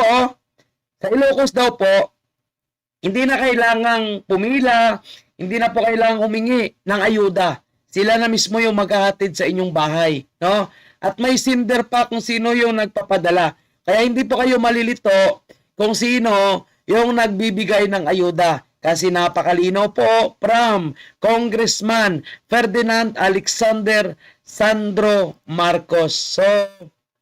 oh, sa Ilocos daw po, hindi na kailangang pumila, hindi na po kailangang humingi ng ayuda. Sila na mismo yung maghahatid sa inyong bahay, no? At may sinder pa kung sino yung nagpapadala. Kaya hindi po kayo malilito kung sino yung nagbibigay ng ayuda. Kasi napakalino po from Congressman Ferdinand Alexander Sandro Marcos. So,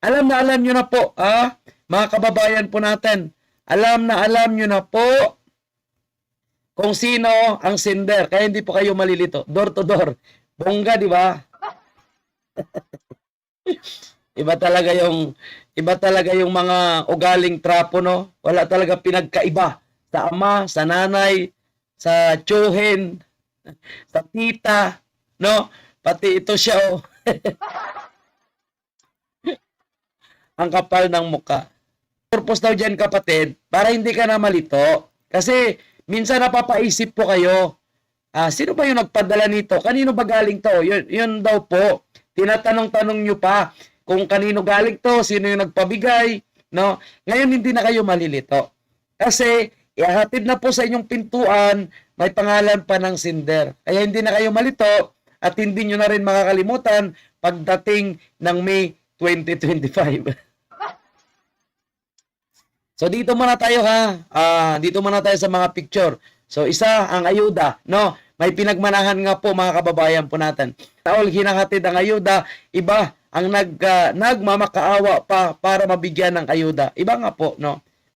alam na alam nyo na po, ah, mga kababayan po natin. Alam na alam nyo na po kung sino ang sender. Kaya hindi po kayo malilito. Door to door. Bongga, di ba? iba talaga yung iba talaga yung mga ugaling trapo no. Wala talaga pinagkaiba sa ama, sa nanay, sa tsuhin, sa tita, no? Pati ito siya oh. ang kapal ng muka. Purpose daw dyan kapatid, para hindi ka na malito. Kasi minsan napapaisip po kayo, ah, sino ba yung nagpadala nito? Kanino ba galing to? Yun, yun daw po. Tinatanong-tanong nyo pa kung kanino galing to, sino yung nagpabigay. No? Ngayon hindi na kayo malilito. Kasi ihahatid na po sa inyong pintuan, may pangalan pa ng sinder. Kaya hindi na kayo malito at hindi nyo na rin makakalimutan pagdating ng May 2025. So dito muna tayo ha. Ah, dito muna tayo sa mga picture. So isa ang ayuda, no? May pinagmanahan nga po mga kababayan po natin. Taol hinahatid ang ayuda, iba ang nag ah, nagmamakaawa pa para mabigyan ng ayuda. Iba nga po, no?